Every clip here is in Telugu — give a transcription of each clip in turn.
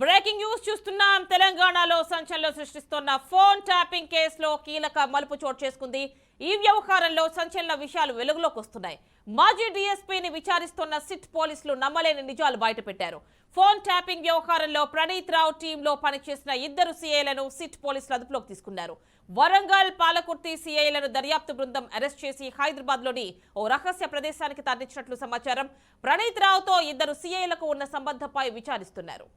బ్రేకింగ్ న్యూస్ చూస్తున్నాం. తెలంగాణలో సంచలనం సృష్టిస్తున్న ఫోన్ ట్యాపింగ్ కేసులో కీలక మలుపు చోటు చేసుకుంది. ఈ వ్యవహారంలో సంచలన విషయాలు వెలుగులోకి వస్తున్నాయి. మాజీ డీఎస్పీని విచారిస్తున్న సిట్ పోలీసులు నమ్మలేని నిజాలు బయటపెట్టారు. ఫోన్ ట్యాపింగ్ వ్యవహారంలో ప్రణీత్ రావు టీంలో పనిచేసిన ఇద్దరు సీఐలను సిట్ పోలీసులు అదుపులోకి తీసుకున్నారు. వరంగల్ పాలకుర్తి సీఐలను దర్యాప్తు బృందం అరెస్ట్ చేసి హైదరాబాద్లోని ఓ రహస్య ప్రదేశానికి తరలించినట్లు సమాచారం. ప్రణీత్ రావుతో ఇద్దరు సీఐలకు ఉన్న సంబంధంపై విచారిస్తున్నారు.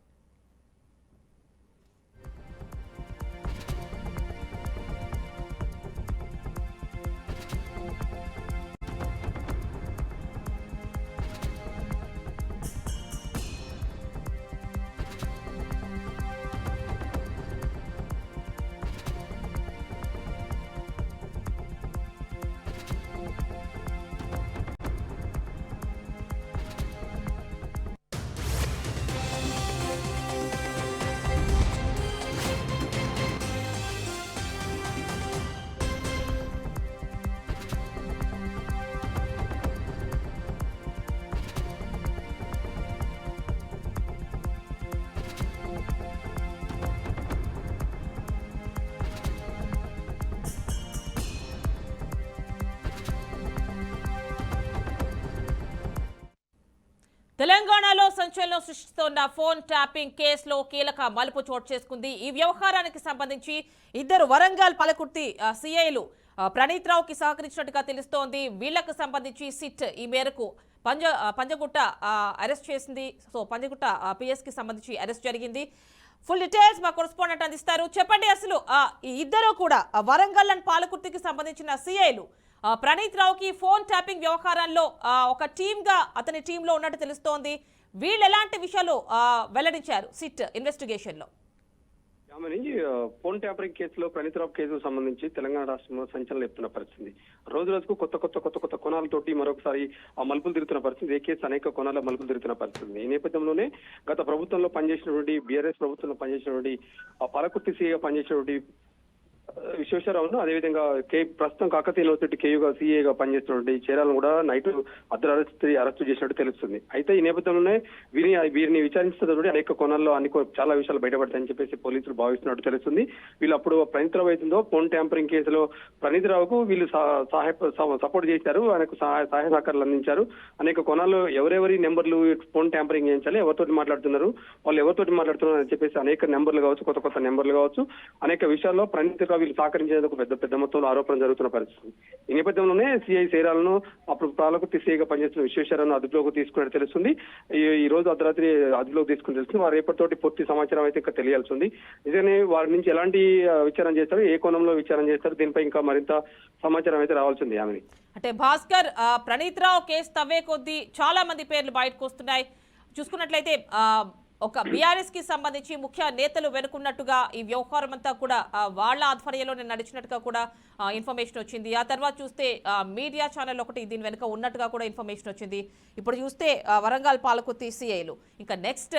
తెలంగాణలో సంచలనం సృష్టిస్తోన్న ఫోన్ ట్యాపింగ్ కేసులో కీలక మలుపు చోటు చేసుకుంది. ఈ వ్యవహారానికి సంబంధించి ఇద్దరు వరంగల్ పలకుర్తి సిఐలు ప్రణీత్ రావుకి సహకరించినట్టుగా తెలుస్తోంది. వీళ్ళకు సంబంధించి సిట్ ఈ మేరకు పంజ పంజగుట్ట అరెస్ట్ చేసింది. సో పంజగుట్ట పిఎస్కి సంబంధించి అరెస్ట్ జరిగింది. ఫుల్ డీటెయిల్స్ మా కొరస్పాండెంట్ అందిస్తారు. చెప్పండి అసలు ఈ ఇద్దరు కూడా వరంగల్ అండ్ పాలకుర్తికి సంబంధించిన సిఐలు ప్రణీత్ రావుకి ఫోన్ ట్యాపింగ్ వ్యవహారంలో ఒక టీమ్గా అతని టీంలో ఉన్నట్టు తెలుస్తోంది. వీళ్ళు ఎలాంటి విషయాలు వెల్లడించారు సిట్ ఇన్వెస్టిగేషన్లో ఆమెని ఫోన్ ట్యాపరింగ్ కేసులో ప్రణీతరావు కేసుకు సంబంధించి తెలంగాణ రాష్ట్రంలో సంచలనం ఎత్తున్న పరిస్థితి. రోజు రోజుకు కొత్త కొత్త కొత్త కొత్త కోణాలతోటి మరొకసారి మలుపులు తిరుగుతున్న పరిస్థితి. ఏ కేసు అనేక కోణాల మలుపులు తిరుగుతున్న పరిస్థితి. ఈ నేపథ్యంలోనే గత ప్రభుత్వంలో పనిచేసినటువంటి బీఆర్ఎస్ ప్రభుత్వంలో పనిచేసినటువంటి పలకుర్తి సీగా పనిచేసినటువంటి విశ్వేశ్వరరావును అదేవిధంగా కే ప్రస్తుతం కాకతీయ యూనివర్సిటీ కేయుగా సీఏగా పనిచేస్తున్నటువంటి చీరాలను కూడా నైట్ అర్ధరాత్రి అరెస్టు చేసినట్టు తెలుస్తుంది. అయితే ఈ నేపథ్యంలోనే వీరిని వీరిని విచారిస్తున్నటువంటి అనేక కోణాల్లో అన్ని చాలా విషయాలు బయటపడతాయని చెప్పేసి పోలీసులు భావిస్తున్నట్టు తెలుస్తుంది. వీళ్ళు అప్పుడు ప్రణీత్ రావు అవుతుందో ఫోన్ ట్యాంపరింగ్ కేసులో ప్రణీత్ రావుకు వీళ్ళు సహాయ సపోర్ట్ చేశారు. ఆయనకు సహాయ సహాయ సహకారాలు అందించారు. అనేక కోణాల్లో ఎవరెవరి నెంబర్లు ఫోన్ ట్యాంపరింగ్ చేయించాలి ఎవరితోటి మాట్లాడుతున్నారు వాళ్ళు ఎవరితోటి మాట్లాడుతున్నారు అని చెప్పేసి అనేక నెంబర్లు కావచ్చు కొత్త కొత్త నెంబర్లు కావచ్చు. అనేక విషయాల్లో ప్రణీత్ రావు వీళ్ళు సహకరించేందుకు పెద్ద పెద్ద మొత్తంలో ఆరోపణ జరుగుతున్న పరిస్థితి. ఈ నేపథ్యంలోనే సిఐ సేరాలను అప్పుడు పాలకు సిఐగా పనిచేస్తున్న విశ్వేశ్వరను అదుపులోకి తీసుకున్నట్టు తెలుస్తుంది. ఈ- రోజు అర్ధరాత్రి అదుపులోకి తీసుకుని తెలుస్తుంది. వారు రేపటితోటి పూర్తి సమాచారం అయితే ఇంకా తెలియాల్సి ఉంది. నిజంగానే వారి నుంచి ఎలాంటి విచారం విచారణ చేస్తారు? ఏ కోణంలో విచారణ చేస్తారు? దీనిపై ఇంకా మరింత సమాచారం అయితే రావాల్సింది ఆమె ఆమెని అంటే భాస్కర్ ఆ, ప్రణీత్ రావు కేసు తవ్వే కొద్దీ చాలా మంది పేర్లు బయటకు వస్తున్నాయి. చూసుకున్నట్లయితే ఒక బీఆర్ఎస్కి సంబంధించి ముఖ్య నేతలు వెనుకున్నట్టుగా ఈ వ్యవహారం అంతా కూడా వాళ్ళ ఆధ్వర్యంలోనే నడిచినట్టుగా కూడా ఇన్ఫర్మేషన్ వచ్చింది. ఆ తర్వాత చూస్తే మీడియా ఛానల్ ఒకటి దీని వెనుక ఉన్నట్టుగా కూడా ఇన్ఫర్మేషన్ వచ్చింది. ఇప్పుడు చూస్తే వరంగల్ పాలకుర్తి సిఐలు ఇంకా నెక్స్ట్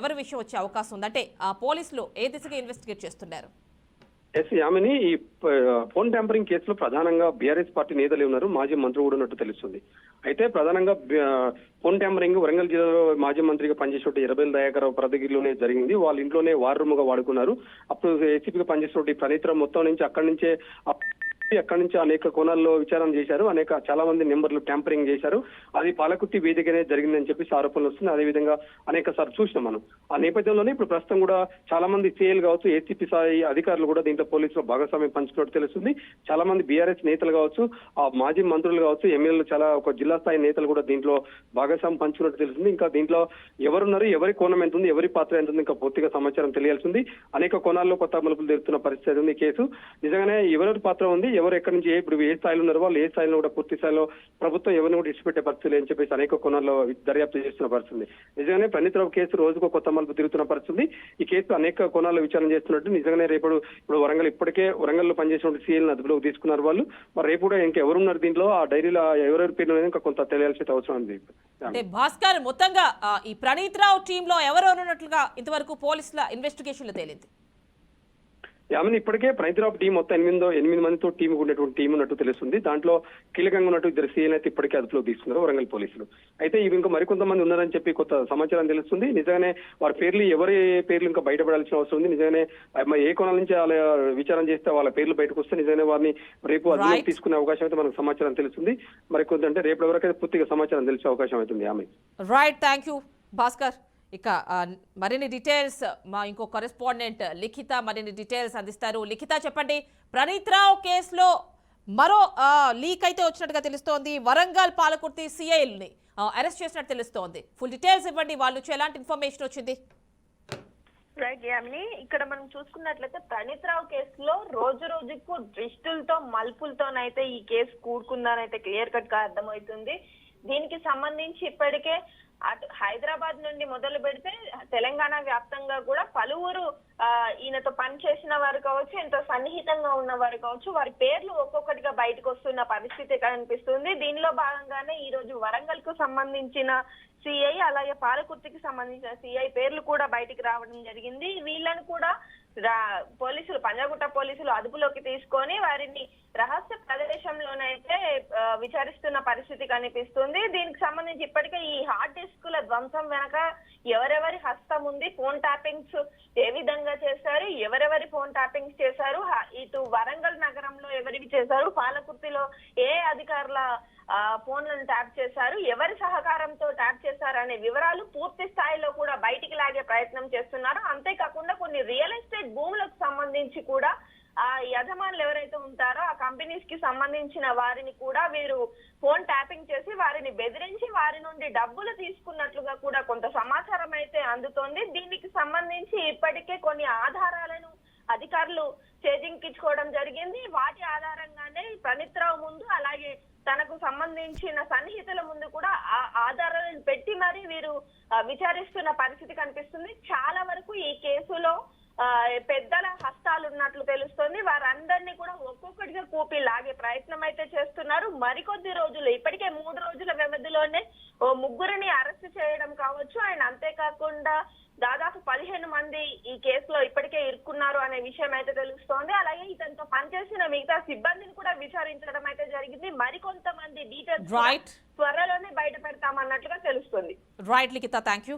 ఎవరి విషయం వచ్చే అవకాశం ఉంది? అంటే పోలీసులు ఏ దిశగా ఇన్వెస్టిగేట్ చేస్తున్నారు? ఎస్ ఆమెని ఈ ఫోన్ ట్యాంపరింగ్ కేసులో ప్రధానంగా బీఆర్ఎస్ పార్టీ నేతలు ఉన్నారు మాజీ మంత్రి కూడా ఉన్నట్టు తెలుస్తుంది. అయితే ప్రధానంగా ఫోన్ ట్యాంపరింగ్ వరంగల్ జిల్లాలో మాజీ మంత్రిగా పనిచేసే ఇరవై దయాకర్ ప్రదగిరిలోనే జరిగింది. వాళ్ళ ఇంట్లోనే వార్ రూమ్గా వాడుకున్నారు. అప్పుడు ఏసీపీగా పనిచేసే ప్రణీతరం మొత్తం నుంచి అక్కడి నుంచే అక్కడి నుంచి అనేక కోణాల్లో విచారణ చేశారు. అనేక చాలా మంది నెంబర్లు ట్యాంపరింగ్ చేశారు. అది పాలకుట్టి వేదికనే జరిగిందని చెప్పేసి ఆరోపణలు వస్తుంది అదేవిధంగా అనేక సార్లు చూసినాం మనం. ఆ నేపథ్యంలోనే ఇప్పుడు ప్రస్తుతం కూడా చాలా మంది సిఐలు కావచ్చు ఏసీపీ స్థాయి అధికారులు కూడా దీంట్లో పోలీసులు భాగస్వామ్యం పంచుకున్నట్టు తెలుస్తుంది. చాలా మంది బీఆర్ఎస్ నేతలు కావచ్చు ఆ మాజీ మంత్రులు కావచ్చు ఎమ్మెల్యేలు చాలా ఒక జిల్లా స్థాయి నేతలు కూడా దీంట్లో భాగస్వామ్యం పంచుకున్నట్టు తెలుస్తుంది. ఇంకా దీంట్లో ఎవరున్నారు ఎవరి కోణం ఎంత ఉంది ఎవరి పాత్ర ఎంత ఉంది ఇంకా పూర్తిగా సమాచారం తెలియాల్సింది అనేక కోణాల్లో కొత్త మలుపులు తెరుతున్న పరిస్థితి ఉంది కేసు. నిజంగానే ఎవరి పాత్ర ఉంది ఎవరు ఎక్కడి నుంచి ఇప్పుడు ఏ స్థాయిలో ఉన్నారో వాళ్ళు ఏ స్థాయిలో కూడా పూర్తి స్థాయిలో ప్రభుత్వం ఎవరిని కూడా ఇచ్చిపెట్టే పరిస్థితి లేదని చెప్పేసి అనేక కోణాల్లో దర్యాప్తు చేస్తున్న పరిస్థితి నిజంగానే ప్రణీత్ రావు కేసు రోజుకో కొత్త మలుపు తిరుగుతున్న పరిస్థితి ఈ కేసు అనేక కోణాల్లో విచారణ చేస్తున్నట్టు నిజంగానే రేపు ఇప్పుడు వరంగల్ ఇప్పటికే వరంగల్లో పనిచేసిన సీఎల్ అదుపులోకి తీసుకున్నారు వాళ్ళు. మరి రేపు కూడా ఇంకా ఎవరు ఉన్నారు దీంట్లో? ఆ డైరీలో ఎవరెవరి పేరు ఇంకా కొంత తెలియాల్సిన అవసరం ఉంది. అంటే భాస్కర్ మొత్తంగా ఈ ప్రణీత్ రావు టీంలో ఎవరు ఉన్నట్లుగా ఇంతవరకు పోలీసుల ఇన్వెస్టిగేషన్లో తేలింది? యామిని ఇప్పటికే ప్రణీతిరావు టీం మొత్తం ఎనిమిదో ఎనిమిది మందితో టీం ఉన్నటువంటి టీం ఉన్నట్టు తెలుస్తుంది. దాంట్లో కీలకంగా ఉన్నట్టు ఇద్దరు సీఎల్ అయితే ఇప్పటికే అదుపులో తీసుకున్నారు వరంగల్ పోలీసులు. అయితే ఇవి ఇంకా మరికొంతమంది ఉన్నారని చెప్పి కొత్త సమాచారం తెలుస్తుంది. నిజంగానే వారి పేర్లు ఎవరి పేర్లు ఇంకా బయటపడాల్సిన అవసరం ఉంది. నిజంగానే ఏ కోణాల నుంచి వాళ్ళ విచారణ చేస్తే వాళ్ళ పేర్లు బయటకు వస్తే నిజంగానే వారిని రేపు అదుపులోకి. తీసుకునే అవకాశం అయితే మనకు సమాచారం తెలుస్తుంది. మరి కొంత అంటే రేపు వరకు పూర్తిగా సమాచారం తెలిసే అవకాశం అవుతుంది ఆమె రైట్ థ్యాంక్ యూ భాస్కర్. ఇక మరిన్ని డీటెయిల్స్ మా ఇంకో కరెస్పాండెంట్ లిఖిత మరిన్ని డీటెయిల్స్ అందిస్తారు. లిఖిత చెప్పండి. ప్రణీత్ రావు కేసులో మరో లీక్ అయితే వచ్చినట్టుగా తెలుస్తోంది. వరంగల్ పాలకుర్తి సిఐల్ని అరెస్ట్ చేసినట్టు తెలుస్తోంది. ఫుల్ డీటెయిల్స్ ఇవ్వండి. వాళ్ళ నుంచి ఎలాంటి ఇన్ఫర్మేషన్ వచ్చింది? రైట్ యామిని ఇక్కడ మనం చూసుకున్నట్లయితే ప్రణీత్ రావు కేసులో రోజు రోజుకు దృష్టులతో మలుపులతోనైతే ఈ కేసు కూడుకుందానైతే క్లియర్ కట్గా అర్థమవుతుంది. దీనికి సంబంధించి ఇప్పటికే అటు హైదరాబాద్ నుండి మొదలు పెడితే తెలంగాణ వ్యాప్తంగా కూడా పలువురు ఆ, ఈయనతో పనిచేసిన వారు కావచ్చు ఎంతో సన్నిహితంగా ఉన్న వారు కావచ్చు వారి పేర్లు ఒక్కొక్కటిగా బయటకు వస్తున్న పరిస్థితి కనిపిస్తుంది. దీనిలో భాగంగానే ఈ రోజు వరంగల్కు సంబంధించిన సిఐ అలాగే పాలకుర్తికి సంబంధించిన సిఐ పేర్లు కూడా బయటికి రావడం జరిగింది. వీళ్ళని కూడా పోలీసులు పంజాగుట్ట పోలీసులు అదుపులోకి తీసుకొని వారిని రహస్య ప్రదేశంలోనైతే విచారిస్తున్న పరిస్థితి కనిపిస్తుంది. దీనికి సంబంధించి ఇప్పటికే ఈ హార్డ్ డిస్కుల ధ్వంసం వెనక ఎవరెవరి హస్తం ఉంది ఫోన్ ట్యాపింగ్స్ ఏ విధంగా చేశారు ఎవరెవరి ఫోన్ ట్యాపింగ్స్ చేశారు ఇటు వరంగల్ నగరంలో ఎవరికి చేశారు పాలకుర్తిలో ఏ అధికారుల ఆ, ఫోన్లను ట్యాప్ చేశారు ఎవరి సహకారంతో ట్యాప్ చేశారు అనే వివరాలు పూర్తి స్థాయిలో కూడా బయటికి లాగే ప్రయత్నం చేస్తున్నారు. అంతేకాకుండా కొన్ని రియల్ ఎస్టేట్ భూములకు సంబంధించి కూడా ఆ యజమానులు ఎవరైతే ఉంటారో ఆ కంపెనీస్కి సంబంధించిన వారిని కూడా వీరు ఫోన్ ట్యాపింగ్ చేసి వారిని బెదిరించి వారి నుండి డబ్బులు తీసుకున్నట్లుగా కూడా కొంత సమాచారం అయితే అందుతోంది. దీనికి సంబంధించి ఇప్పటికే కొన్ని ఆధారాలను అధికారులు చేజింకించుకోవడం జరిగింది. వాటి ఆధారంగానే ప్రణీత్ రావు ముందు అలాగే తనకు సంబంధించిన సన్నిహితుల ముందు కూడా ఆ ఆధారాలను పెట్టి మరి వీరు విచారిస్తున్న పరిస్థితి కనిపిస్తుంది. చాలా వరకు ఈ కేసులో పెద్దల హస్తాలు ఉన్నట్లు తెలుస్తుంది. వారందరినీ కూడా ఒక్కొక్కటిగా కూపి లాగే ప్రయత్నం అయితే చేస్తున్నారు. మరికొద్ది రోజులు ఇప్పటికే మూడు రోజుల వ్యవధిలోనే ఓ ముగ్గురిని అరెస్ట్ చేయడం కావచ్చు. ఆయన అంతేకాకుండా దాదాపు పదిహేను మంది ఈ కేసులో ఇప్పటికే ఇరుక్కున్నారు అనే విషయం అయితే తెలుస్తోంది. అలాగే ఇతనితో పనిచేసిన మిగతా సిబ్బందిని కూడా విచారించడం అయితే జరిగింది. మరికొంతమంది డీటెయిల్స్ త్వరలోనే బయట పెడతామన్నట్లుగా తెలుస్తుంది రైట్ లిఖిత థ్యాంక్